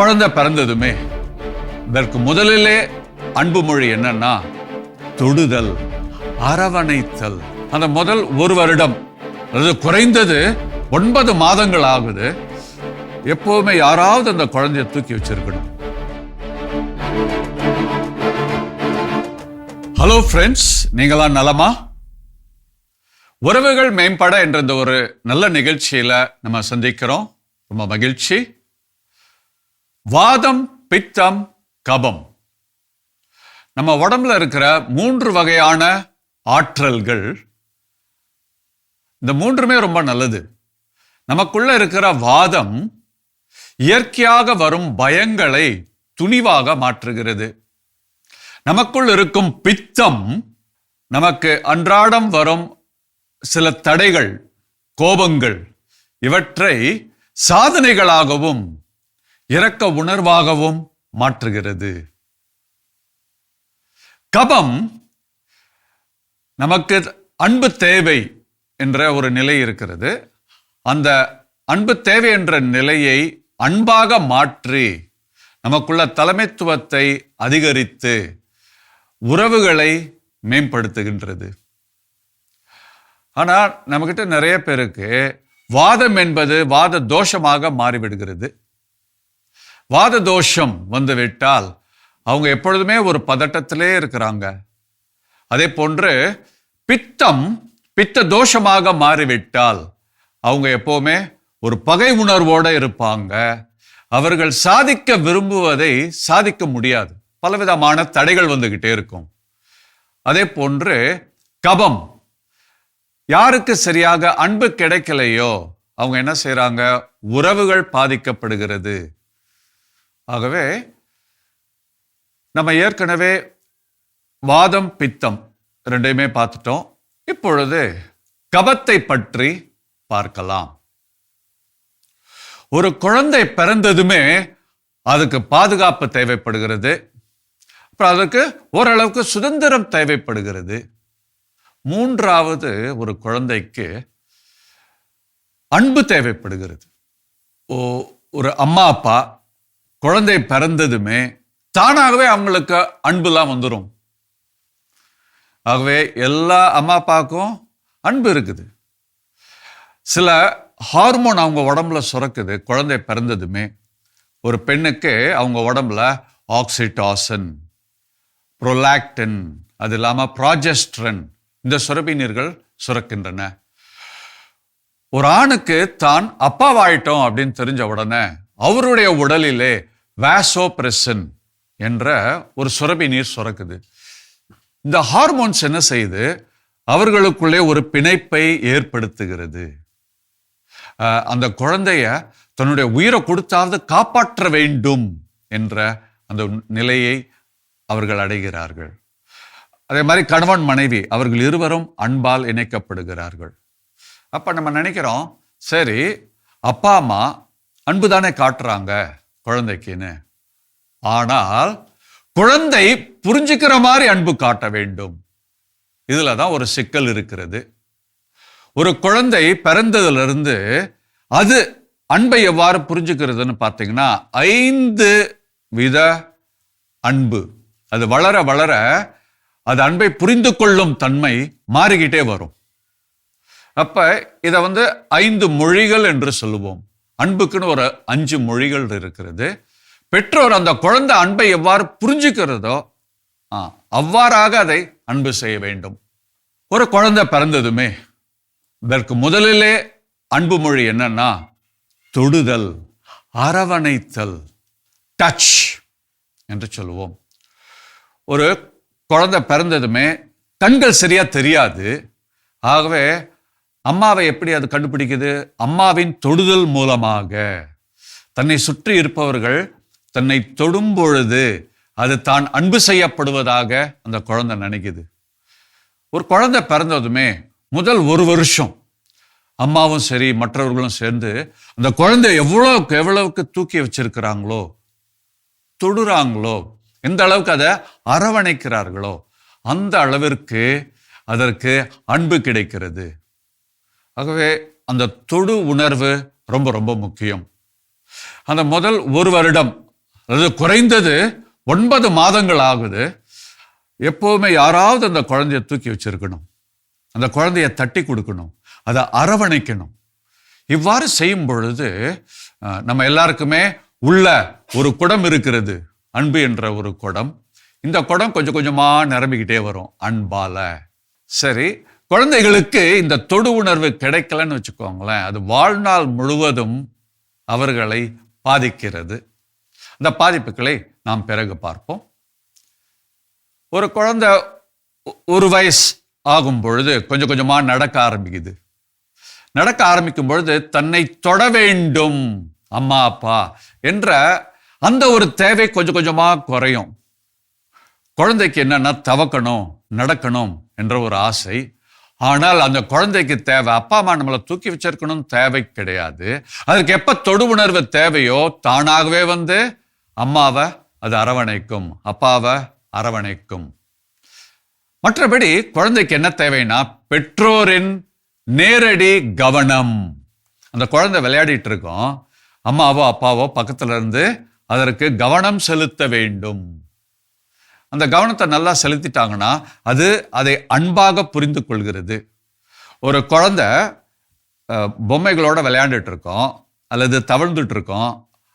குழந்தை பிறந்ததுமே இதற்கு முதலிலே அன்பு மொழி என்னன்னா தொடுதல் அரவணைத்தல். அந்த முதல் ஒரு வருடம் அது குறைந்தது ஒன்பது மாதங்கள் ஆகுது. எப்பவுமே யாராவது அந்த குழந்தைய தூக்கி வச்சிருக்கணும். ஹலோ ஃப்ரெண்ட்ஸ் நீங்களாம் நலமா? உறவுகள் மேம்பட என்ற இந்த ஒரு நல்ல நிகழ்ச்சியில நம்ம சந்திக்கிறோம். ரொம்ப மகிழ்ச்சி. வாதம் பித்தம் கபம். நம்ம உடம்புல இருக்கிற மூன்று வகையான ஆற்றல்கள் இந்த மூன்றுமே ரொம்ப நல்லது. நமக்குள்ள இருக்கிற வாதம் இயற்கையாக வரும் பயங்களை துணிவாக மாற்றுகிறது. நமக்குள் இருக்கும் பித்தம் நமக்கு அன்றாடம் வரும் சில தடைகள் கோபங்கள் இவற்றை சாதனைகளாகவும் இரக்க உணர்வாகவும் மாற்றுகிறது. கபம் நமக்கு அன்பு தேவை என்ற ஒரு நிலை இருக்கிறது. அந்த அன்பு தேவை என்ற நிலையை அன்பாக மாற்றி நமக்குள்ள தலைமைத்துவத்தை அதிகரித்து உறவுகளை மேம்படுத்துகின்றது. ஆனால் நம்மக்கிட்ட நிறைய பேருக்கு வாதம் என்பது வாத தோஷமாக மாறிவிடுகிறது. வாத தோஷம் வந்து விட்டால் அவங்க எப்பொழுதுமே ஒரு பதட்டத்திலே இருக்கிறாங்க. அதே போன்று பித்தம் பித்த தோஷமாக மாறிவிட்டால் அவங்க எப்போவுமே ஒரு பகை உணர்வோடு இருப்பாங்க. அவர்கள் சாதிக்க விரும்புவதை சாதிக்க முடியாது. பலவிதமான தடைகள் வந்துக்கிட்டே இருக்கும். அதே போன்று கபம். யாருக்கு சரியாக அன்பு கிடைக்கலையோ அவங்க என்ன செய்கிறாங்க உறவுகள் பாதிக்கப்படுகிறது. ஆகவே நம்ம ஏற்கனவே வாதம் பித்தம் ரெண்டையுமே பார்த்துட்டோம். இப்பொழுது கபத்தை பற்றி பார்க்கலாம். ஒரு குழந்தை பிறந்ததுமே அதுக்கு பாதுகாப்பு தேவைப்படுகிறது. அப்புறம் அதுக்கு ஓரளவுக்கு சுதந்திரம் தேவைப்படுகிறது. மூன்றாவது ஒரு குழந்தைக்கு அன்பு தேவைப்படுகிறது. ஓ ஒரு அம்மா அப்பா குழந்தை பிறந்ததுமே தானாகவே அவங்களுக்கு அன்புலாம் வந்துடும் ஆகவே எல்லா அம்மா அப்பாவுக்கும் அன்பு இருக்குது. சில ஹார்மோன் அவங்க உடம்புல சுரக்குது குழந்தை பிறந்ததுமே. ஒரு பெண்ணுக்கு அவங்க உடம்புல ஆக்சிடாசன் ப்ரொலாக்டின் அது இல்லாமல் ப்ராஜெஸ்ட்ரன் இந்த சுரப்பினீர்கள் சுரக்கின்றன. ஒரு ஆணுக்கு தான் அப்பாவாயிட்டோம் அப்படின்னு தெரிஞ்ச உடனே அவருடைய உடலிலே வேசோப்ரெசன் என்ற ஒரு சுரபி நீர் சுரக்குது. இந்த ஹார்மோன்ஸ் என்ன செய்யுது? அவர்களுக்குள்ளே ஒரு பிணைப்பை ஏற்படுத்துகிறது. அந்த குழந்தைய தன்னுடைய உயிரை கொடுத்தாவது காப்பாற்ற வேண்டும் என்ற அந்த நிலையை அவர்கள் அடைகிறார்கள். அதே மாதிரி கணவன் மனைவி அவர்கள் இருவரும் அன்பால் இணைக்கப்படுகிறார்கள். அப்போ நம்ம நினைக்கிறோம் சரி அப்பா அம்மா அன்பு தானே காட்டுறாங்க குழந்தைக்குன்னு. ஆனால் குழந்தை புரிஞ்சுக்கிற மாதிரி அன்பு காட்ட வேண்டும். இதில் தான் ஒரு சிக்கல் இருக்கிறது. ஒரு குழந்தை பிறந்ததுலேருந்து அது அன்பை எவ்வாறு புரிஞ்சுக்கிறதுன்னு பார்த்தீங்கன்னா ஐந்து வித அன்பு. அது வளர வளர அது அன்பை புரிந்து கொள்ளும் தன்மை மாறிக்கிட்டே வரும். அப்போ இதை வந்து ஐந்து மொழிகள் என்று சொல்லுவோம். அன்புக்குன்னு ஒரு அஞ்சு மொழிகள் இருக்கிறது. பெற்றோர் அந்த குழந்தை அன்பை எவ்வாறு புரிஞ்சுக்கிறதோ ஆ, அவ்வாறாக அதை அன்பு செய்ய வேண்டும். ஒரு குழந்தை பிறந்ததுமே இதற்கு முதலிலே அன்பு மொழி என்னன்னா தொடுதல் அரவணைத்தல் டச் என்று சொல்லுவோம். ஒரு குழந்தை பிறந்ததுமே கண்கள் சரியா தெரியாது. ஆகவே அம்மாவை எப்படி அது கண்டுபிடிக்குது? அம்மாவின் தொடுதல் மூலமாக. தன்னை சுற்றி இருப்பவர்கள் தன்னை தொடும் பொழுது அது தான் அன்பு செய்யப்படுவதாக அந்த குழந்தை நினைக்குது. ஒரு குழந்தை பிறந்ததுமே முதல் ஒரு வருஷம் அம்மாவும் சரி மற்றவர்களும் சேர்ந்து அந்த குழந்தை எவ்வளோக்கு எவ்வளவுக்கு தூக்கி வச்சிருக்கிறாங்களோ தொடுறாங்களோ எந்த அளவுக்கு அதை அரவணைக்கிறார்களோ அந்த அளவிற்கு அதற்கு அன்பு கிடைக்கிறது. ஆகவே அந்த தொடு உணர்வு ரொம்ப ரொம்ப முக்கியம். அந்த முதல் ஒரு வருடம் அதாவது குறைந்தது ஒன்பது மாதங்கள் ஆகுது. எப்போவுமே யாராவது அந்த குழந்தைய தூக்கி வச்சிருக்கணும். அந்த குழந்தைய தட்டி கொடுக்கணும். அதை அரவணைக்கணும். இவ்வாறு செய்யும் பொழுது நம்ம எல்லாருக்குமே உள்ள ஒரு குடம் இருக்கிறது. அன்பு என்ற ஒரு குடம். இந்த குடம் கொஞ்சம் கொஞ்சமாக நிரம்பிக்கிட்டே வரும். அன்பால. சரி குழந்தைகளுக்கு இந்த தொடு உணர்வு கிடைக்கலன்னு வச்சுக்கோங்களேன் அது வாழ்நாள் முழுவதும் அவர்களை பாதிக்கிறது. அந்த பாதிப்புகளை நாம் பிறகு பார்ப்போம். ஒரு குழந்தை ஒரு வயசு ஆகும் பொழுது கொஞ்சம் கொஞ்சமாக நடக்க ஆரம்பிக்குது. நடக்க ஆரம்பிக்கும் பொழுது தன்னை தொட வேண்டும் அம்மா அப்பா என்ற அந்த ஒரு தேவை கொஞ்சம் கொஞ்சமாக குறையும். குழந்தைக்கு என்னன்னா தவக்கணும் நடக்கணும் என்ற ஒரு ஆசை ஆனால் அந்த குழந்தைக்கு தேவை அப்பா அம்மா நம்மளை தூக்கி வச்சிருக்கணும் தேவை கிடையாது. அதற்கு எப்ப தொடு உணர்வு தேவையோ தானாகவே வந்து அம்மாவை அது அரவணைக்கும் அப்பாவை அரவணைக்கும். மற்றபடி குழந்தைக்கு என்ன தேவைன்னா பெற்றோரின் நேரடி கவனம். அந்த குழந்தை விளையாடிட்டு இருக்கோம் அம்மாவோ அப்பாவோ பக்கத்துல இருந்து அதற்கு கவனம் செலுத்த வேண்டும். அந்த கவனத்தை நல்லா செலுத்திட்டாங்கன்னா அது அதை அன்பாக புரிந்து கொள்கிறது. ஒரு குழந்தை பொம்மைகளோட விளையாண்டுட்டு இருக்கோம் அல்லது தவழ்ந்துட்டு இருக்கோம்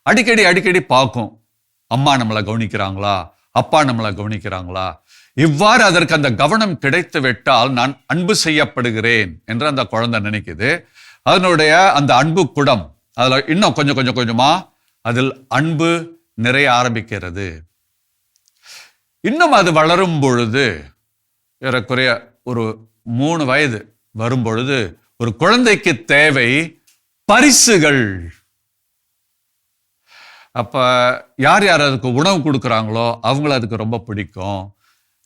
அடிக்கடி அடிக்கடி பார்க்கும். அம்மா நம்மளை கவனிக்கிறாங்களா? அப்பா நம்மளை கவனிக்கிறாங்களா? இவ்வாறு அதற்கு அந்த கவனம் கிடைத்து விட்டால் நான் அன்பு செய்யப்படுகிறேன் என்று அந்த குழந்தை நினைக்குது. அதனுடைய அந்த அன்பு குடம் அதில் இன்னும் கொஞ்சம் கொஞ்சம் கொஞ்சமாக அதில் அன்பு நிறைய ஆரம்பிக்கிறது. இன்னும் அது வளரும் பொழுது ஏறக்குறைய ஒரு மூணு வயது வரும் பொழுது ஒரு குழந்தைக்கு தேவை பரிசுகள். அப்ப யார் யார் அதுக்கு உணவு கொடுக்குறாங்களோ அவங்கள அதுக்கு ரொம்ப பிடிக்கும்.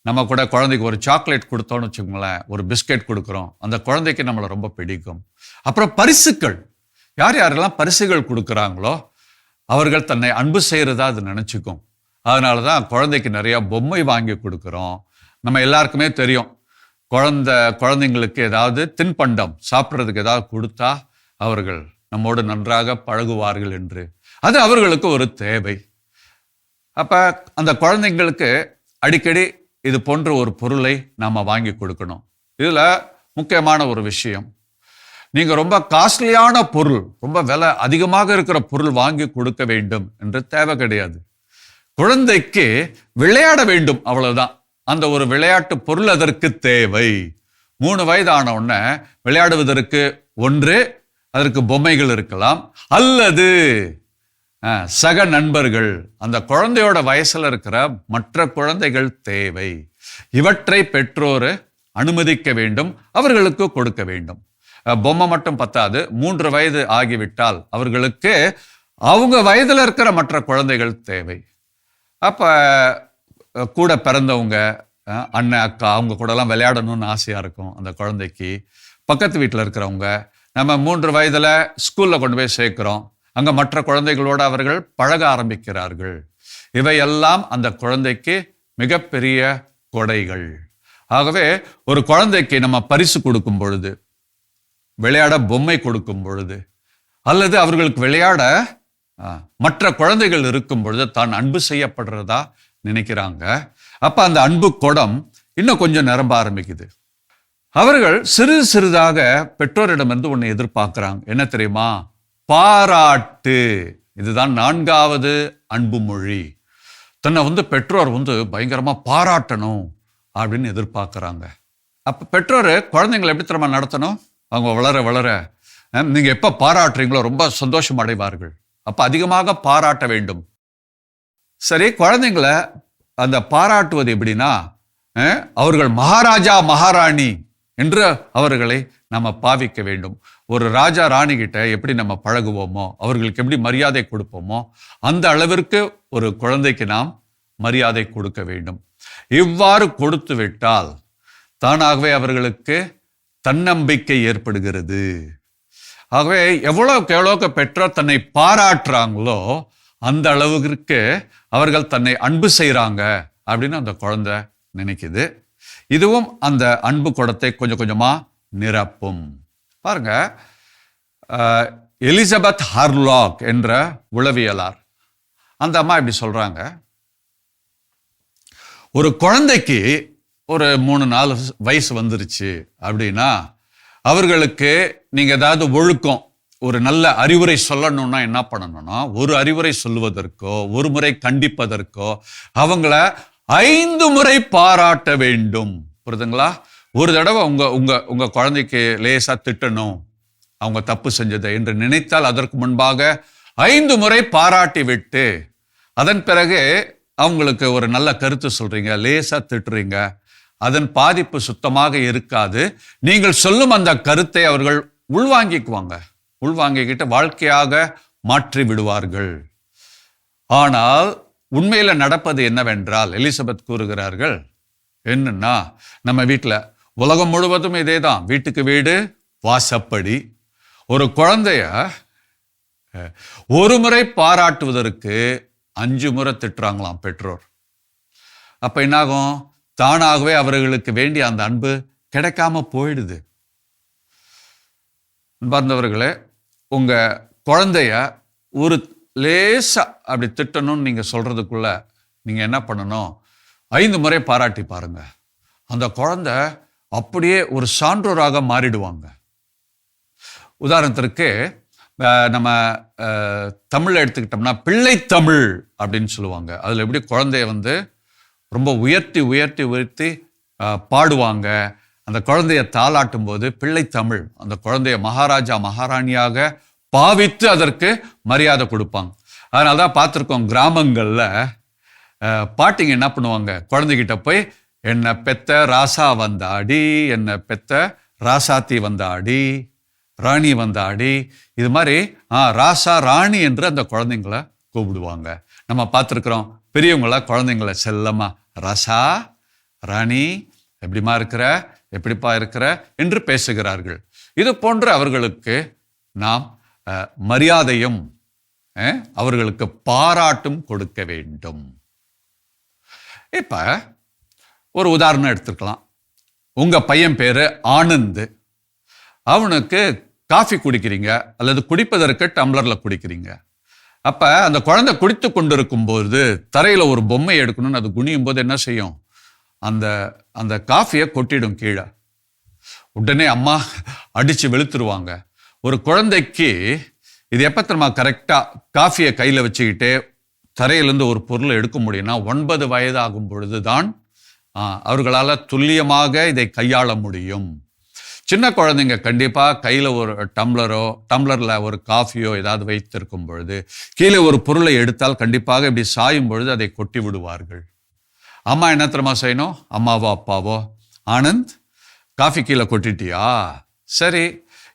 நம்ம கூட குழந்தைக்கு ஒரு சாக்லேட் கொடுத்தோம்னு வச்சுக்கோங்களேன் ஒரு பிஸ்கெட் கொடுக்குறோம் அந்த குழந்தைக்கு நம்மளை ரொம்ப பிடிக்கும். அப்புறம் பரிசுகள் யார் யாரெல்லாம் பரிசுகள் கொடுக்குறாங்களோ அவர்கள் தன்னை அன்பு செய்கிறதா அது நினச்சிக்கும். அதனால தான் குழந்தைக்கு நிறைய பொம்மை வாங்கி கொடுக்குறோம். நம்ம எல்லாருக்குமே தெரியும். குழந்த குழந்தைங்களுக்கு ஏதாவது தின்பண்டம் சாப்பிட்றதுக்கு ஏதாவது கொடுத்தா அவர்கள் நம்மோடு நன்றாக பழகுவார்கள் என்று. அது அவர்களுக்கு ஒரு தேவை. அப்போ அந்த குழந்தைங்களுக்கு அடிக்கடி இது போன்ற ஒரு பொருளை நாம் வாங்கி கொடுக்கணும். இதில் முக்கியமான ஒரு விஷயம். நீங்கள் ரொம்ப காஸ்ட்லியான பொருள் ரொம்ப விலை அதிகமாக இருக்கிற பொருள் வாங்கி கொடுக்க வேண்டும் என்று தேவை கிடையாது. குழந்தைக்கு விளையாட வேண்டும் அவ்வளவுதான். அந்த ஒரு விளையாட்டு பொருள் அதற்கு தேவை. மூணு வயதான உடனே விளையாடுவதற்கு ஒன்று அதற்கு பொம்மைகள் இருக்கலாம். அல்லது சக நண்பர்கள் அந்த குழந்தையோட வயசுல இருக்கிற மற்ற குழந்தைகள் தேவை. இவற்றை பெற்றோர் அனுமதிக்க வேண்டும் அவர்களுக்கு கொடுக்க வேண்டும். பொம்மை மட்டும் பத்தாது மூன்று வயது ஆகிவிட்டால் அவர்களுக்கு அவங்க வயதுல இருக்கிற மற்ற குழந்தைகள் தேவை. அப்போ கூட பிறந்தவங்க அண்ணன் அக்கா அவங்க கூடலாம் விளையாடணும்னு ஆசையாக இருக்கும் அந்த குழந்தைக்கு. பக்கத்து வீட்டில் இருக்கிறவங்க நம்ம மூன்று வயதில் ஸ்கூலில் கொண்டு போய் சேர்க்குறோம். அங்கே மற்ற குழந்தைகளோடு அவர்கள் பழக ஆரம்பிக்கிறார்கள். இவையெல்லாம் அந்த குழந்தைக்கு மிகப்பெரிய கொடைகள். ஆகவே ஒரு குழந்தைக்கு நம்ம பரிசு கொடுக்கும் பொழுது விளையாட பொம்மை கொடுக்கும் பொழுது அல்லது அவர்களுக்கு விளையாட மற்ற குழந்தைகள் இருக்கும் பொழுது தான் அன்பு செய்யப்படுறதா நினைக்கிறாங்க. அப்போ அந்த அன்பு குடம் இன்னும் கொஞ்சம் நிரம்ப ஆரம்பிக்குது. அவர்கள் சிறிது சிறிதாக பெற்றோரிடமிருந்து ஒன்று எதிர்பார்க்குறாங்க. என்ன தெரியுமா? பாராட்டு. இதுதான் நான்காவது அன்பு மொழி. தன்னை வந்து பெற்றோர் வந்து பயங்கரமாக பாராட்டணும் அப்படின்னு எதிர்பார்க்குறாங்க. அப்போ பெற்றோர் குழந்தைங்களை எப்படி தெரியுமா நடத்தணும்? அவங்க வளர வளர நீங்கள் எப்போ பாராட்டுறீங்களோ ரொம்ப சந்தோஷம் அடைவார்கள். அப்போ அதிகமாக பாராட்ட வேண்டும். சரி குழந்தைங்களை அந்த பாராட்டுவது எப்படின்னா அவர்கள் மகாராஜா மகாராணி என்று அவர்களை நம்ம பாவிக்க வேண்டும். ஒரு ராஜா ராணி கிட்ட எப்படி நம்ம பழகுவோமோ அவர்களுக்கு எப்படி மரியாதை கொடுப்போமோ அந்த அளவிற்கு ஒரு குழந்தைக்கு நாம் மரியாதை கொடுக்க வேண்டும். இவ்வாறு கொடுத்து விட்டால் தானாகவே அவர்களுக்கு தன்னம்பிக்கை ஏற்படுகிறது. ஆகவே எவ்வளோக்கு எவ்வளோக்கு பெற்றோர் தன்னை பாராட்டுறாங்களோ அந்த அளவுக்கு அவர்கள் தன்னை அன்பு செய்கிறாங்க அப்படின்னு அந்த குழந்தை நினைக்குது. இதுவும் அந்த அன்பு குடத்தை கொஞ்சம் கொஞ்சமாக நிரப்பும். பாருங்க. எலிசபெத் ஹர்லாக் என்ற உளவியலார். அந்த அம்மா இப்படி சொல்கிறாங்க ஒரு குழந்தைக்கு ஒரு மூணு நாலு வயசு வந்துருச்சு அப்படின்னா அவர்களுக்கு நீங்க ஏதாவது ஒழுக்கம் ஒரு நல்ல அறிவுரை சொல்லணும்னா என்ன பண்ணணும்னா ஒரு அறிவுரை சொல்லுவதற்கோ ஒரு முறை கண்டிப்பதற்கோ அவங்கள ஐந்து முறை பாராட்ட வேண்டும். புரியுதுங்களா ஒரு தடவை உங்க உங்க உங்க குழந்தைக்கு லேசா திட்டணும். அவங்க தப்பு செஞ்சதை என்று நினைத்தால் அதற்கு முன்பாக ஐந்து முறை பாராட்டி விட்டு அதன் பிறகு அவங்களுக்கு ஒரு நல்ல கருத்து சொல்றீங்க லேசா திட்டுறீங்க. அதன் பாதிப்பு சுத்தமாக இருக்காது. நீங்கள் சொல்லும் அந்த கருத்தை அவர்கள் உள்வாங்கிக்குவாங்க. உள்வாங்கிக்கிட்டு வாழ்க்கையாக மாற்றி விடுவார்கள். ஆனால் உண்மையில் நடப்பது என்னவென்றால் எலிசபெத் கூறுகிறார்கள் என்னன்னா நம்ம வீட்டில் உலகம் முழுவதும் இதே தான் வீட்டுக்கு வீடு வாசப்படி. ஒரு குழந்தைய ஒரு முறை பாராட்டுவதற்கு அஞ்சு முறை திட்டுறாங்களாம் பெற்றோர். அப்போ என்னாகும்? தானாகவே அவர்களுக்கு வேண்டிய அந்த அன்பு கிடைக்காம போயிடுது. அன்பார்ந்தவர்களே உங்கள் குழந்தைய ஒரு லேசாக அப்படி திட்டணும்னு நீங்கள் சொல்கிறதுக்குள்ள நீங்கள் என்ன பண்ணணும்? ஐந்து முறை பாராட்டி பாருங்கள் அந்த குழந்தை அப்படியே ஒரு சான்றோராக மாறிடுவாங்க. உதாரணத்திற்கு நம்ம அஹ், எடுத்துக்கிட்டோம்னா பிள்ளை தமிழ் அப்படின்னு சொல்லுவாங்க. அதில் எப்படி குழந்தைய வந்து ரொம்ப உயர்த்தி உயர்த்தி உயர்த்தி பாடுவாங்க. அந்த குழந்தைய தாளாட்டும் போது பிள்ளை தமிழ் அந்த குழந்தைய மகாராஜா மகாராணியாக பாவித்து அதற்கு மரியாதை கொடுப்பாங்க. அதனால தான் பார்த்துருக்கோம் கிராமங்களில் பாட்டிங்க என்ன பண்ணுவாங்க? குழந்தைகிட்ட போய் என்னை பெத்த ராசா வந்தாடி என்னை பெத்த ராசாத்தி வந்தாடி ராணி வந்தாடி. இது மாதிரி ராசா ராணி என்று அந்த குழந்தைங்கள கூப்பிடுவாங்க. நம்ம பார்த்துருக்குறோம் பெரியவங்களா குழந்தைங்கள செல்லமா? ரசா ராணி எப்படிமா இருக்கிற? எப்படிப்பா இருக்கிற? என்று பேசுகிறார்கள். இது போன்று அவர்களுக்கு நாம் மரியாதையும் அவர்களுக்கு பாராட்டும் கொடுக்க வேண்டும். இப்ப ஒரு உதாரணம் எடுத்துக்கலாம் உங்க பையன் பேரு ஆனந்த். அவனுக்கு காஃபி குடிக்கிறீங்க அல்லது குடிப்பதற்கு டம்ளர்ல குடிக்கிறீங்க. அப்ப அந்த குழந்தை குடித்து கொண்டிருக்கும் போது தரையில ஒரு பொம்மை எடுக்கணும்னு அது குனியும் போது என்ன செய்யும்? அந்த அந்த காஃபியை கொட்டிடும் கீழே. உடனே அம்மா அடிச்சு வெளுத்துருவாங்க. ஒரு குழந்தைக்கு இது எப்போ தெரியுமா? கரெக்டாக காஃபியை கையில் வச்சுக்கிட்டே தரையிலேருந்து ஒரு பொருளை எடுக்க முடியும்னா ஒன்பது வயது ஆகும் பொழுதுதான் அவர்களால் துல்லியமாக இதை கையாள முடியும். சின்ன குழந்தைங்க கண்டிப்பாக கையில் ஒரு டம்ளரோ டம்ளரில் ஒரு காஃபியோ ஏதாவது வைத்திருக்கும் பொழுது கீழே ஒரு பொருளை எடுத்தால் கண்டிப்பாக இப்படி சாயும் பொழுது அதை கொட்டி விடுவார்கள். அம்மா என்ன தெரியுமா செய்யணும்? அம்மாவோ அப்பாவோ ஆனந்த் காஃபி கீழே கொட்டிட்டியா? சரி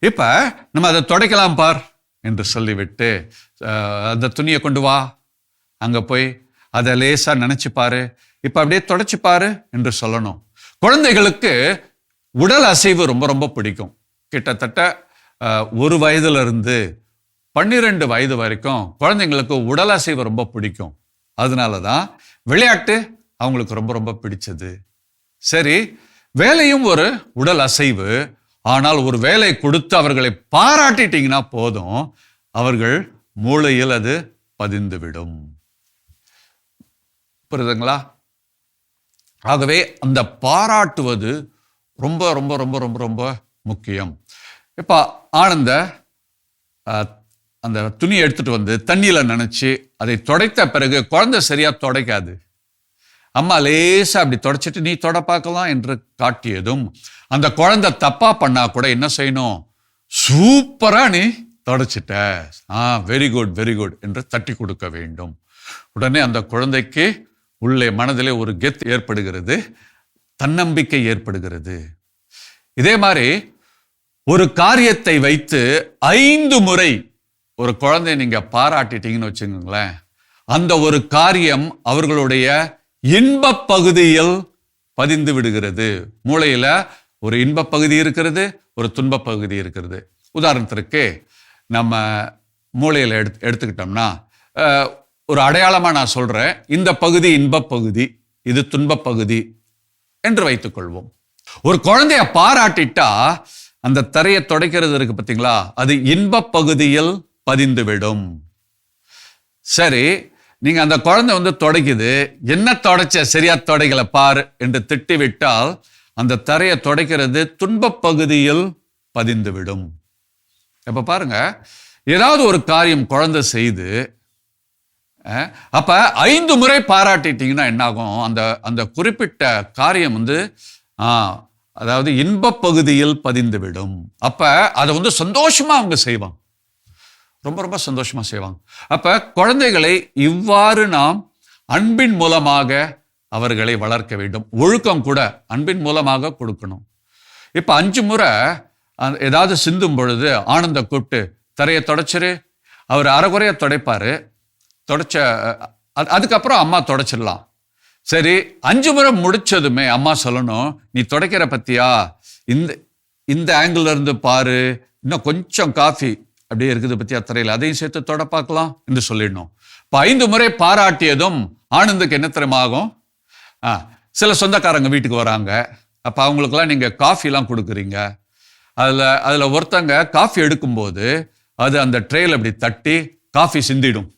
இப்போ நம்ம அதை துடைக்கலாம் பார் என்று சொல்லிவிட்டு அந்த துணியை கொண்டு வா. அங்கே போய் அதை லேசாக நினச்சிப்பாரு இப்போ அப்படியே தொடச்சிப்பாரு என்று சொல்லணும். குழந்தைகளுக்கு உடல் அசைவு ரொம்ப ரொம்ப பிடிக்கும். கிட்டத்தட்ட ஒரு வயதுலேருந்து பன்னிரெண்டு வயது வரைக்கும் குழந்தைங்களுக்கு உடல் அசைவு ரொம்ப பிடிக்கும். அதனால தான் விளையாட்டு அவங்களுக்கு ரொம்ப ரொம்ப பிடிச்சது. சரி வேலையும் ஒரு உடல் அசைவு. ஆனால் ஒரு வேலை கொடுத்து அவர்களை பாராட்டிட்டீங்கன்னா போதும் அவர்கள் மூளையில் அது பதிந்துவிடும். புரியுதுங்களா? ஆகவே அந்த பாராட்டுவது ரொம்ப ரொம்ப ரொம்ப ரொம்ப ரொம்ப முக்கியம். இப்போ ஆனந்த அந்த துணியை எடுத்துட்டு வந்து தண்ணியில் நினச்சி அதை துடைத்த பிறகு குழந்தை சரியா துடைக்காது. அம்மா லேசா அப்படி தொடச்சிட்டு நீ தொட பார்க்கலாம் என்று காட்டியதும் அந்த குழந்தை தப்பாக பண்ணால் கூட என்ன செய்யணும்? சூப்பராக நீ தொடச்சிட்ட. ஆ வெரி குட் வெரி குட் என்று தட்டி கொடுக்க வேண்டும். உடனே அந்த குழந்தைக்கு உள்ளே மனதிலே ஒரு கெத் ஏற்படுகிறது. தன்னம்பிக்கை ஏற்படுகிறது. இதே மாதிரி ஒரு காரியத்தை வைத்து ஐந்து முறை ஒரு குழந்தைய நீங்க பாராட்டிட்டீங்கன்னு வச்சுக்கோங்களேன். அந்த ஒரு காரியம் அவர்களுடைய இன்பப் பகுதியில் பதிந்து விடுகிறது. மூளையில ஒரு இன்பப் பகுதி இருக்கிறது ஒரு துன்பப் பகுதி இருக்கிறது. உதாரணத்திற்கு நம்ம மூளையில் எடுத்து எடுத்துக்கிட்டோம்னா ஒரு அடையாளமாக நான் சொல்கிறேன் இந்த பகுதி இன்பப் பகுதி இது துன்பப் பகுதி என்று வைத்துக்கொள்வோம் ஒரு குழந்தைய பாராட்டிட்டா அந்த தரையை துடைக்கிறது இருக்கு பார்த்தீங்களா அது இன்பப் பகுதியில் பதிந்துவிடும். சரி நீங்க அந்த குழந்தை வந்து துடைக்குது. என்ன துடைச்ச? சரியா துடைக்கல பாரு என்று திட்டிவிட்டால் அந்த தரையை துடைக்கிறது துன்பப் பகுதியில் பதிந்துவிடும். இப்ப பாருங்க ஏதாவது ஒரு காரியம் குழந்தை செய்து அப்போ ஐந்து முறை பாராட்டிட்டீங்கன்னா என்னாகும்? அந்த அந்த குறிப்பிட்ட காரியம் வந்து ஆ, அதாவது இன்பப் பகுதியில் பதிந்துவிடும். அப்போ அதை வந்து சந்தோஷமாக அவங்க செய்வாங்க. ரொம்ப ரொம்ப சந்தோஷமாக செய்வாங்க. அப்போ குழந்தைகளை இவ்வாறு நாம் அன்பின் மூலமாக அவர்களை வளர்க்க வேண்டும். ஒழுக்கம் கூட அன்பின் மூலமாக கொடுக்கணும். இப்போ அஞ்சு முறை ஏதாவது சிந்தும் பொழுது ஆனந்த கூப்பிட்டு தரையை தொடச்சிரு. அவர் அரைகுறைய தொடைப்பார். தொடச்ச அது- அதுக்கப்புறம் அம்மா தொடச்சிடலாம். சரி அஞ்சு முறை முடிச்சதுமே அம்மா சொல்லணும் நீ துடைக்கிற பத்தியா? இந்த இந்த ஆங்கிள் இருந்து பாரு. இன்னும் கொஞ்சம் காஃபி அப்படியே இருக்குது பத்தியா தரையில். அதையும் சேர்த்து தொட பார்க்கலாம் என்று சொல்லிடணும். இப்போ ஐந்து முறை பாராட்டியதும் ஆனந்துக்கு என்ன தெரியுமா ஆகும்? ஆ, சில சொந்தக்காரங்க வீட்டுக்கு வராங்க. அப்போ அவங்களுக்கெல்லாம் நீங்கள் காஃபிலாம் கொடுக்குறீங்க. அதில் அதில் ஒருத்தங்க காஃபி எடுக்கும்போது அது அந்த ட்ரேயில் அப்படி தட்டி காஃபி சிந்திடும்.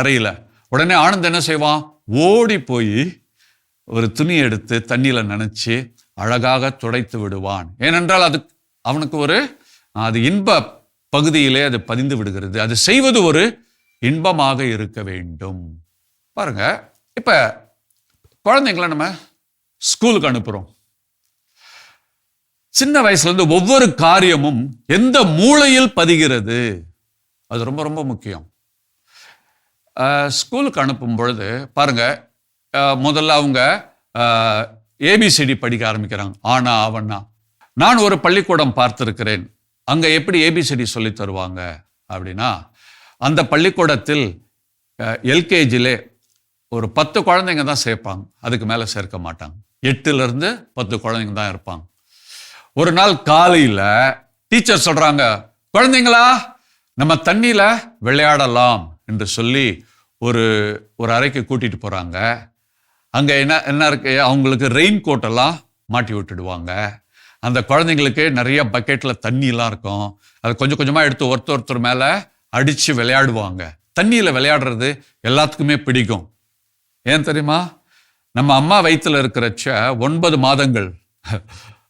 தரையில். உடனே ஆனந்த் என்ன செய்வான்? ஓடி போய் ஒரு துணி எடுத்து தண்ணியில் நினச்சி அழகாக துடைத்து விடுவான். ஏனென்றால் அது அவனுக்கு ஒரு அது இன்ப பகுதியிலே அது பதிந்து விடுகிறது. அது செய்வது ஒரு இன்பமாக இருக்க வேண்டும். பாருங்க இப்போ குழந்தைங்கள நம்ம ஸ்கூலுக்கு அனுப்புகிறோம் சின்ன வயசுலேருந்து ஒவ்வொரு காரியமும் எந்த மூளையில் பதிகிறது? அது ரொம்ப ரொம்ப முக்கியம். ஸ்கூலுக்கு அனுப்பும் பொழுது பாருங்கள் முதல்ல அவங்க ஏபிசிடி படிக்க ஆரம்பிக்கிறாங்க. ஆனா அவனா நான் ஒரு பள்ளிக்கூடம் பார்த்துருக்கிறேன். அங்கே எப்படி ஏபிசிடி சொல்லி தருவாங்க? அப்படின்னா அந்த பள்ளிக்கூடத்தில் எல்கேஜிலே ஒரு பத்து குழந்தைங்க தான் சேர்ப்பாங்க. அதுக்கு மேலே சேர்க்க மாட்டாங்க. எட்டுலேருந்து பத்து குழந்தைங்க தான் இருப்பாங்க. ஒரு நாள் காலையில் டீச்சர் சொல்கிறாங்க குழந்தைங்களா நம்ம தண்ணியில் விளையாடலாம். என்று சொல்லி ஒரு ஒரு அறைக்கு கூட்டிட்டு போகிறாங்க அங்கே என்ன என்ன இருக்கு? அவங்களுக்கு ரெயின் கோட்டெல்லாம் மாட்டி விட்டுடுவாங்க. அந்த குழந்தைங்களுக்கு நிறைய பக்கெட்டில் தண்ணியெலாம் இருக்கும். அதை கொஞ்சம் கொஞ்சமாக எடுத்து ஒருத்தர் ஒருத்தர் மேலே அடித்து விளையாடுவாங்க. தண்ணியில் விளையாடுறது எல்லாத்துக்குமே பிடிக்கும். ஏன் தெரியுமா? நம்ம அம்மா வயிற்றில் இருக்கிறச்ச ஒன்பது மாதங்கள்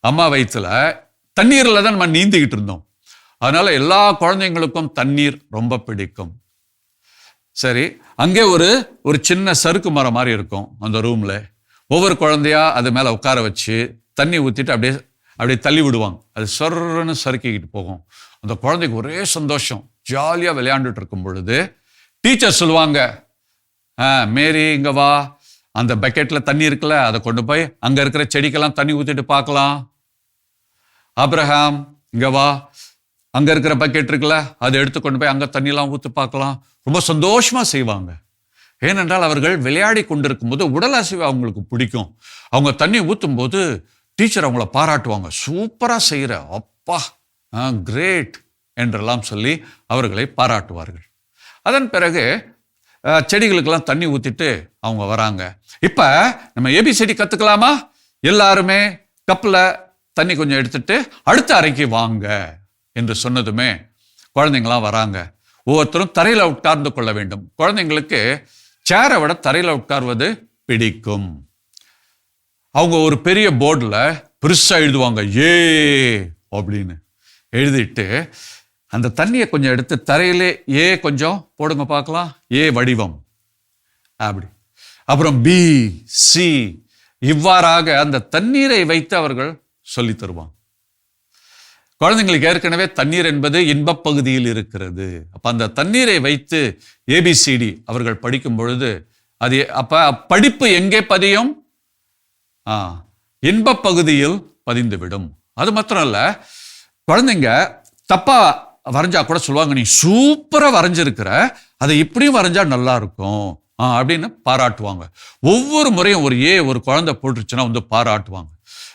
அம்மா வயிற்றில் தண்ணீரில் தான் நம்ம நீந்திக்கிட்டு இருந்தோம். அதனால் எல்லா குழந்தைங்களுக்கும் தண்ணீர் ரொம்ப பிடிக்கும். சரி அங்கே ஒரு ஒரு சின்ன சறுக்கு மரம் மாதிரி இருக்கும் அந்த ரூமில் ஒவ்வொரு குழந்தையா அது மேலே உட்கார வச்சு தண்ணி ஊற்றிட்டு அப்படியே அப்படியே தள்ளி விடுவாங்க. அது சொர்ன்னு சறுக்கிக்கிட்டு போகும். அந்த குழந்தைக்கு ஒரே சந்தோஷம். ஜாலியாக விளையாண்டுட்டு இருக்கும் பொழுது டீச்சர் சொல்லுவாங்க ஆ மேரி இங்கே வா. அந்த பக்கெட்டில் தண்ணி இருக்குல்ல அதை கொண்டு போய் அங்கே இருக்கிற செடிக்கெல்லாம் தண்ணி ஊற்றிட்டு பார்க்கலாம். அப்ரஹாம் இங்கே வா. அங்கே இருக்கிற பக்கெட் இருக்குல்ல அதை எடுத்து கொண்டு போய் அங்கே தண்ணியெலாம் ஊற்றி பார்க்கலாம். ரொம்ப சந்தோஷமாக செய்வாங்க. ஏனென்றால் அவர்கள் விளையாடி கொண்டிருக்கும் போது உடல் அசைவு அவங்களுக்கு பிடிக்கும். அவங்க தண்ணி ஊற்றும் போது டீச்சர் அவங்கள பாராட்டுவாங்க. சூப்பராக செய்கிற அப்பா கிரேட் என்றெல்லாம் சொல்லி அவர்களை பாராட்டுவார்கள். அதன் பிறகு செடிகளுக்கெல்லாம் தண்ணி ஊற்றிட்டு அவங்க வராங்க. இப்போ நம்ம ஏபிசிடி கற்றுக்கலாமா எல்லாருமே கப்பில் தண்ணி கொஞ்சம் எடுத்துட்டு அடுத்த அறைக்கு வாங்க. என்று சொன்னதுமே குழந்தைங்களாம் வராங்க. ஒவ்வொருத்தரும் தரையில் உட்கார்ந்து கொள்ள வேண்டும். குழந்தைங்களுக்கு சேரை விட தரையில் உட்கார்வது பிடிக்கும். அவங்க ஒரு பெரிய போர்டில் பெருசாக எழுதுவாங்க ஏ அப்படின்னு. எழுதிட்டு அந்த தண்ணியை கொஞ்சம் எடுத்து தரையிலே ஏ கொஞ்சம் போடுங்க பார்க்கலாம். ஏ வடிவம். அப்படி. அப்புறம் பி சி இவ்வாறாக அந்த தண்ணீரை வைத்து அவர்கள் சொல்லி தருவாங்க. குழந்தைங்களுக்கு ஏற்கனவே தண்ணீர் என்பது இன்பப் பகுதியில் இருக்கிறது. அப்போ அந்த தண்ணீரை வைத்து ஏபிசிடி அவர்கள் படிக்கும் பொழுது அது அப்ப படிப்பு எங்கே பதியும்? ஆ, இன்பப் பகுதியில் பதிந்துவிடும். அது மாத்திரம் இல்லை குழந்தைங்க தப்பாக வரைஞ்சா கூட சொல்லுவாங்க நீ சூப்பராக வரைஞ்சிருக்கிற அதை இப்படியும் வரைஞ்சா நல்லா இருக்கும் ஆ, அப்படின்னு பாராட்டுவாங்க. ஒவ்வொரு முறையும் ஒரு ஏ ஒரு குழந்தை போட்டுருச்சுன்னா வந்து பாராட்டுவாங்க.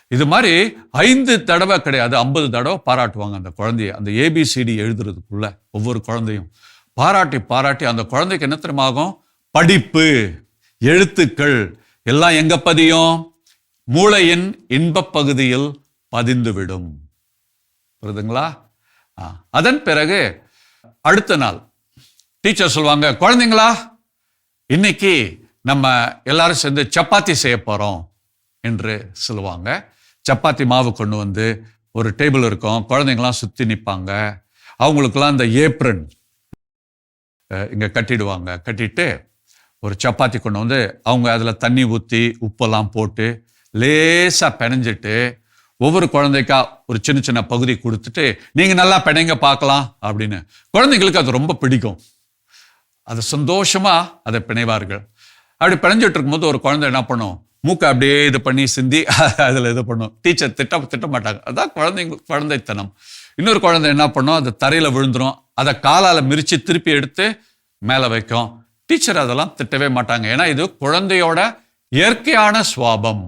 இது மாதிரி ஐந்து தடவை கிடையாது ஐம்பது தடவை பாராட்டுவாங்க அந்த குழந்தைய. அந்த ஏபிசிடி எழுதுறதுக்குள்ள ஒவ்வொரு குழந்தையும். பாராட்டி பாராட்டி அந்த குழந்தைக்கு என்ன தெரியுமாகும் படிப்பு எழுத்துக்கள் எல்லாம் எங்க பதியும்? மூளையின் இன்பப் பகுதியில் பதிந்துவிடும். புரியுதுங்களா? ஆ, அதன் பிறகு அடுத்த நாள் டீச்சர் சொல்லுவாங்க குழந்தைங்களா இன்னைக்கு நம்ம எல்லாரும் சேர்ந்து சப்பாத்தி செய்ய போறோம் என்று சொல்லுவாங்க. சப்பாத்தி மாவு கொண்டு வந்து ஒரு டேபிள் இருக்கும். குழந்தைங்களாம் சுற்றி நிற்பாங்க அவங்களுக்கெல்லாம் இந்த ஏப்ரன் இங்கே கட்டிடுவாங்க. கட்டிட்டு ஒரு சப்பாத்தி கொண்டு வந்து அவங்க அதில் தண்ணி ஊற்றி உப்பெல்லாம் போட்டு லேசாக பிணைஞ்சிட்டு ஒவ்வொரு குழந்தைக்கா ஒரு சின்ன சின்ன பகுதி கொடுத்துட்டு நீங்கள் நல்லா பிணைங்க பார்க்கலாம் அப்படின்னு. குழந்தைங்களுக்கு அது ரொம்ப பிடிக்கும். அது சந்தோஷமாக அதை பிணைவார்கள். அப்படி பிணைஞ்சிட்டு இருக்கும்போது ஒரு குழந்தை என்ன பண்ணும்? மூக்கை அப்படியே இது பண்ணி சிந்தி அதில் இது பண்ணும். டீச்சர் திட்ட திட்ட மாட்டாங்க. அதான் குழந்தைங்க குழந்தைத்தனம். இன்னொரு குழந்தை என்ன பண்ணும்? அது தரையில் விழுந்துரும். அதை காலால் மிரிச்சு திருப்பி எடுத்து மேலே வைக்கும். டீச்சர் அதெல்லாம் திட்டவே மாட்டாங்க. ஏன்னா இது குழந்தையோட இயற்கையான சுவாபம்.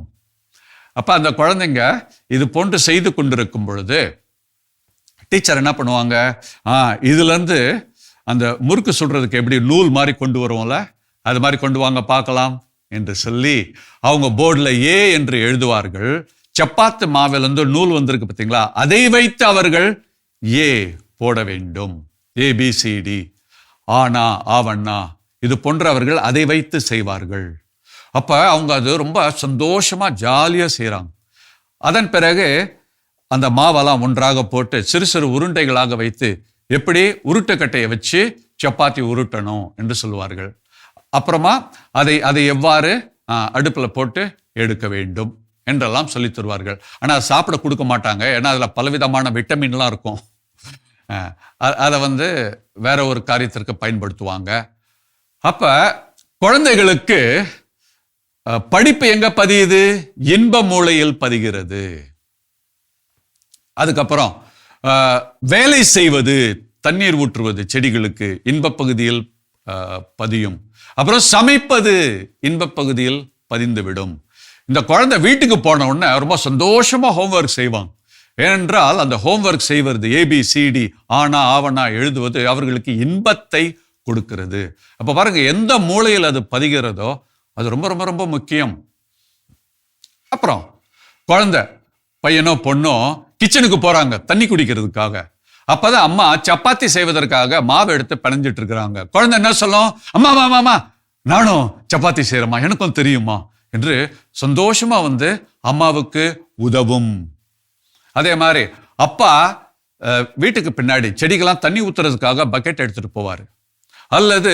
அப்போ அந்த குழந்தைங்க இது போன்று செய்து கொண்டிருக்கும் பொழுது டீச்சர் என்ன பண்ணுவாங்க? ஆ இதுலேருந்து அந்த முறுக்கு சுடுறதுக்கு எப்படி நூல் மாதிரி கொண்டு வருவோம்ல? அது மாதிரி கொண்டு வாங்க பார்க்கலாம். என்று சொல்லி அவங்க போர்டில் ஏ என்று எழுதுவார்கள். சப்பாத்து மாவிலிருந்து நூல் வந்திருக்கு பார்த்தீங்களா? அதை வைத்து அவர்கள் ஏ போட வேண்டும். ஏபிசிடி ஆனா ஆவண்ணா இது போன்றவர்கள் அதை வைத்து செய்வார்கள். அப்போ அவங்க அது ரொம்ப சந்தோஷமாக ஜாலியாக செய்கிறாங்க அதன் பிறகு அந்த மாவெல்லாம் ஒன்றாக போட்டு சிறு சிறு உருண்டைகளாக வைத்து எப்படி உருட்டுக்கட்டையை வச்சு சப்பாத்தி உருட்டணும் என்று சொல்லுவார்கள். அப்புறமா அதை அதை எவ்வாறு அடுப்பில் போட்டு எடுக்க வேண்டும் என்றெல்லாம் சொல்லித் தருவார்கள். ஆனால் சாப்பிட கொடுக்க மாட்டாங்க. ஏன்னா அதில் பலவிதமான விட்டமின்லாம் இருக்கும். அதை வந்து வேற ஒரு காரியத்திற்கு பயன்படுத்துவாங்க. அப்போ குழந்தைகளுக்கு படிப்பு எங்க பதியுது? இன்ப மூளையில் பதிகிறது. அதுக்கப்புறம் வேலை செய்வது தண்ணீர் ஊற்றுவது செடிகளுக்கு இன்பப் பகுதியில் பதியும். அப்புறம் சமைப்பது இன்பப் பகுதியில் பதிந்துவிடும். இந்த குழந்தை வீட்டுக்கு போன உடனே ரொம்ப சந்தோஷமாக ஹோம்ஒர்க் செய்வாங்க ஏனென்றால் அந்த ஹோம்ஒர்க் செய்வது ஏபிசிடி ஆனா ஆவணா எழுதுவது அவர்களுக்கு இன்பத்தை கொடுக்கிறது. அப்போ பாருங்க எந்த மூலையில் அது பதிகிறதோ அது ரொம்ப ரொம்ப ரொம்ப முக்கியம். அப்புறம் குழந்தை பையனோ பொண்ணோ கிச்சனுக்கு போகிறாங்க தண்ணி குடிக்கிறதுக்காக. அப்பதான் அம்மா சப்பாத்தி செய்வதற்காக மாவு எடுத்து பிணைஞ்சிட்டு இருக்கிறாங்க. குழந்தை என்ன சொல்லும்? அம்மா அம்மா அம்மா, நானும் சப்பாத்தி செய்யறேம்மா எனக்கும் தெரியுமா என்று சந்தோஷமா வந்து அம்மாவுக்கு உதவும். அதே மாதிரி அப்பா வீட்டுக்கு பின்னாடி செடிக்கெல்லாம் தண்ணி ஊத்துறதுக்காக பக்கெட் எடுத்துட்டு போவார். அல்லது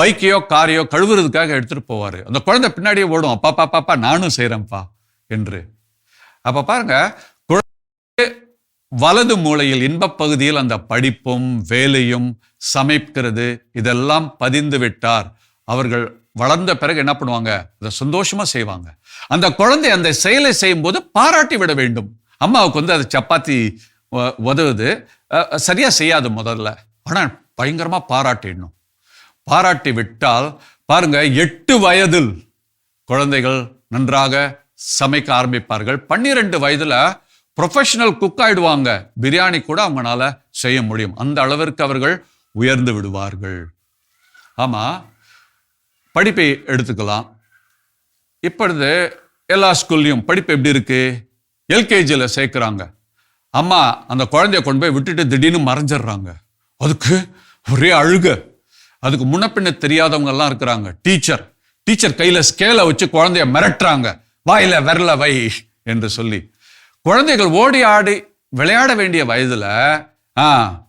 பைக்கையோ காரையோ கழுவுறதுக்காக எடுத்துட்டு போவார். அந்த குழந்தை பின்னாடியே ஓடும். அப்பா பாப்பா நானும் செய்கிறேன்ப்பா என்று. அப்போ பாருங்க குழந்தை வலது மூலையில் இன்பப் பகுதியில் அந்த படிப்பும் வேலையும் சமைக்கிறது இதெல்லாம் பதிந்து விட்டார். அவர்கள் வளர்ந்த பிறகு என்ன பண்ணுவாங்க? அதை சந்தோஷமா செய்வாங்க. அந்த குழந்தை அந்த செயலை செய்யும்போது பாராட்டி விட வேண்டும். அம்மாவுக்கு வந்து அது சப்பாத்தி உதவுது. சரியாக செய்யாது முதல்ல. ஆனால் பயங்கரமாக பாராட்டிடணும். பாராட்டி விட்டால் பாருங்க எட்டு வயதில் குழந்தைகள் நன்றாக சமைக்க ஆரம்பிப்பார்கள். பன்னிரெண்டு வயதில் ப்ரொஃபஷனல் குக் ஆயிடுவாங்க. பிரியாணி கூட அவங்களால செய்ய முடியும். அந்த அளவிற்கு அவர்கள் உயர்ந்து விடுவார்கள். ஆமாம் படிப்பை எடுத்துக்கலாம். இப்பொழுது எல்லா ஸ்கூல்லையும் படிப்பு எப்படி இருக்கு? எல்கேஜியில் சேர்க்குறாங்க. அம்மா அந்த குழந்தைய கொண்டு போய் விட்டுட்டு திடீர்னு மறைஞ்சிடுறாங்க. அதுக்கு ஒரே அழுக. அதுக்கு முன்னப்பின்ன தெரியாதவங்கெல்லாம் இருக்கிறாங்க. டீச்சர் டீச்சர் கையில் ஸ்கேலை வச்சு குழந்தைய மிரட்டுறாங்க. வாயில விரல வை என்று சொல்லி குழந்தைகள் ஓடி ஆடி விளையாட வேண்டிய வயதுல ஆ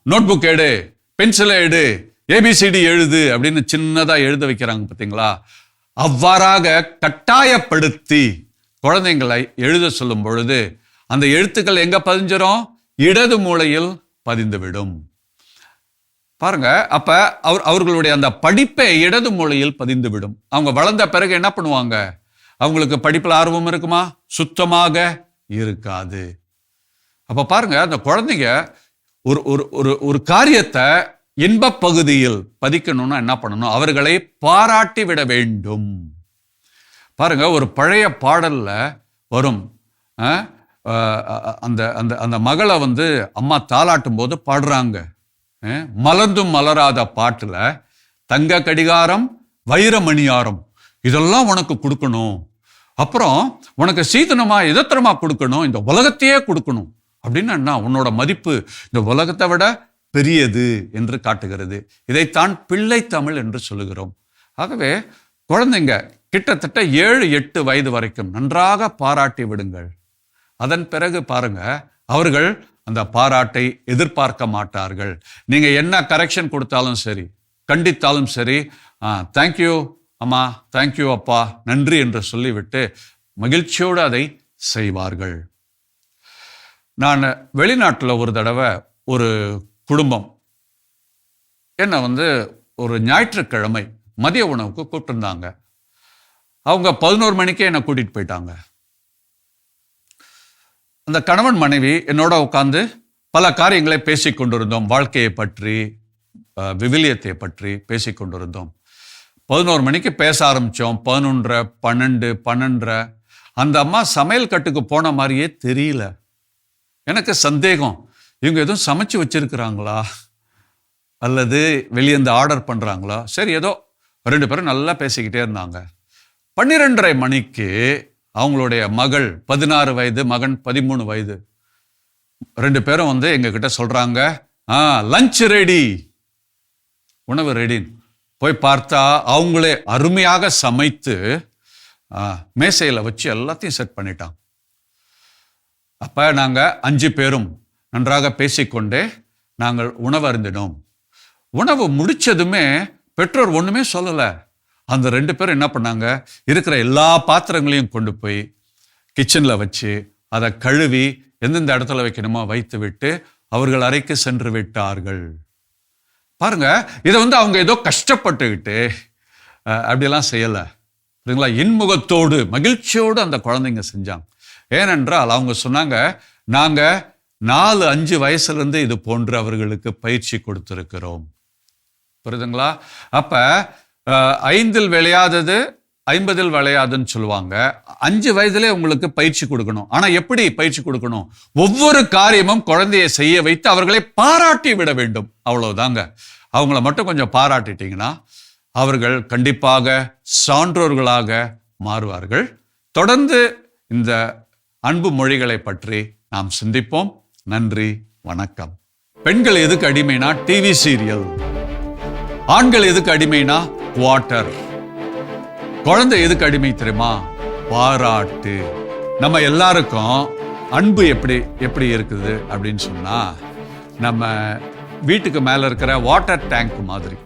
நோட் புக் எடு பென்சிலை எடு ஏபிசிடி எழுது அப்படின்னு சின்னதா எழுத வைக்கிறாங்க பார்த்தீங்களா? அவ்வாறாக கட்டாயப்படுத்தி குழந்தைங்களை எழுத சொல்லும் பொழுது அந்த எழுத்துக்கள் எங்க பதிஞ்சிரும்? இடது மூலையில் பதிந்துவிடும். பாருங்க அப்ப அவர் அவர்களுடைய அந்த படிப்பை இடது மூலையில் பதிந்துவிடும். அவங்க வளர்ந்த பிறகு என்ன பண்ணுவாங்க? அவங்களுக்கு படிப்பில் ஆர்வம் இருக்குமா? சுத்தமாக இருக்காது. அப்போ பாருங்க அந்த குழந்தைங்க ஒரு ஒரு ஒரு ஒரு காரியத்தை இன்பப் பகுதியில் பதிக்கணும்னா என்ன பண்ணணும்? அவர்களை பாராட்டி விட வேண்டும். பாருங்க ஒரு பழைய பாடல்ல வரும். அந்த அந்த அந்த மகளை வந்து அம்மா தாளாட்டும் போது பாடுறாங்க. மலர்ந்தும் மலராத பாட்டில் தங்க கடிகாரம் வைரமணியாரம் இதெல்லாம் உனக்கு கொடுக்கணும். அப்புறம் உனக்கு சீதனமா இதத்திரமா கொடுக்கணும்? இந்த உலகத்தையே கொடுக்கணும். அப்படின்னா என்ன உன்னோட மதிப்பு இந்த உலகத்தை விட பெரியது என்று காட்டுகிறது. இதைத்தான் பிள்ளை தமிழ் என்று சொல்லுகிறோம். ஆகவே குழந்தைங்க கிட்டத்தட்ட ஏழு எட்டு வயது வரைக்கும் நன்றாக பாராட்டி விடுங்கள். அதன் பிறகு பாருங்க அவர்கள் அந்த பாராட்டை எதிர்பார்க்க மாட்டார்கள். நீங்க என்ன கரெக்ஷன் கொடுத்தாலும் சரி கண்டித்தாலும் சரி தேங்க்யூ அம்மா தேங்க்யூ அப்பா நன்றி என்று சொல்லிவிட்டு மகிழ்ச்சியோடு அதை செய்வார்கள். நான் வெளிநாட்டில் ஒரு தடவை ஒரு குடும்பம் என்னை வந்து ஒரு ஞாயிற்றுக்கிழமை மதிய உணவுக்கு கூப்பிட்டுருந்தாங்க. அவங்க பதினோரு மணிக்கே என்னை கூட்டிகிட்டு போயிட்டாங்க. அந்த கணவன் மனைவி என்னோட உட்காந்து பல காரியங்களை பேசி கொண்டிருந்தோம் வாழ்க்கையை பற்றி விவிலியத்தை பற்றி பேசி கொண்டிருந்தோம் பதினோரு மணிக்கு பேச ஆரம்பித்தோம் பதினொன்றரை பன்னெண்டு பன்னெண்டரை. அந்த அம்மா சமையல் கட்டுக்கு போன மாதிரியே தெரியல. எனக்கு சந்தேகம். இவங்க எதுவும் சமைச்சு வச்சிருக்கிறாங்களா? அல்லது வெளியே இருந்து ஆர்டர் பண்ணுறாங்களா சரி ஏதோ ரெண்டு பேரும் நல்லா பேசிக்கிட்டே இருந்தாங்க. பன்னிரெண்டரை மணிக்கு அவங்களுடைய மகள் பதினாறு வயது மகன் பதிமூணு வயது. ரெண்டு பேரும் வந்து எங்ககிட்ட சொல்கிறாங்க ஆ லஞ்ச் ரெடி உணவு ரெடின்னு போய் பார்த்தா அவங்களே அருமையாக சமைத்து மேசையில் வச்சு எல்லாத்தையும் செட் பண்ணிட்டான். அப்போ நாங்கள் அஞ்சு பேரும் நன்றாக பேசிக்கொண்டே நாங்கள் உணவு அருந்தினோம் உணவு முடித்ததுமே பெற்றோர் ஒன்றுமே சொல்லலை. அந்த ரெண்டு பேரும் என்ன பண்ணாங்க? இருக்கிற எல்லா பாத்திரங்களையும் கொண்டு போய் கிச்சனில் வச்சு அதை கழுவி எந்தெந்த இடத்துல வைக்கணுமோ வைத்து விட்டு அவர்கள் அறைக்கு சென்று விட்டார்கள். பாருங்க இதை வந்து அவங்க ஏதோ கஷ்டப்பட்டுக்கிட்டு அப்படிலாம் செய்யலை. புரியுங்களா இன்முகத்தோடு மகிழ்ச்சியோடு அந்த குழந்தைங்க செஞ்சாங்க. ஏனென்றால் அவங்க சொன்னாங்க நாங்கள் நாலு அஞ்சு வயசுலேருந்து இது போன்று அவர்களுக்கு பயிற்சி கொடுத்துருக்கிறோம். புரியுதுங்களா? அப்போ ஐந்தில் விளையாதது ஐம்பதில் விளையாதுன்னு சொல்லுவாங்க. அஞ்சு வயதிலே உங்களுக்கு பயிற்சி கொடுக்கணும். ஆனா எப்படி பயிற்சி கொடுக்கணும்? ஒவ்வொரு காரியமும் குழந்தையை செய்ய வைத்து அவர்களை பாராட்டி விட வேண்டும். அவ்வளவுதாங்க. அவங்கள மட்டும் கொஞ்சம் பாராட்டிட்டீங்கன்னா அவர்கள் கண்டிப்பாக சான்றோர்களாக மாறுவார்கள். தொடர்ந்து இந்த அன்பு மொழிகளை பற்றி நாம் சிந்திப்போம். நன்றி வணக்கம். பெண்கள் எதுக்கு அடிமைனா டிவி சீரியல் ஆண்கள் எதுக்கு அடிமைனா வாட்டர் குழந்தை எதுக்கு அடிமை தெரியுமா? பாராட்டு. நம்ம எல்லாருக்கும் அன்பு எப்படி எப்படி இருக்குது அப்படின்னு சொன்னால் நம்ம வீட்டுக்கு மேலே இருக்கிற வாட்டர் டேங்க் மாதிரி.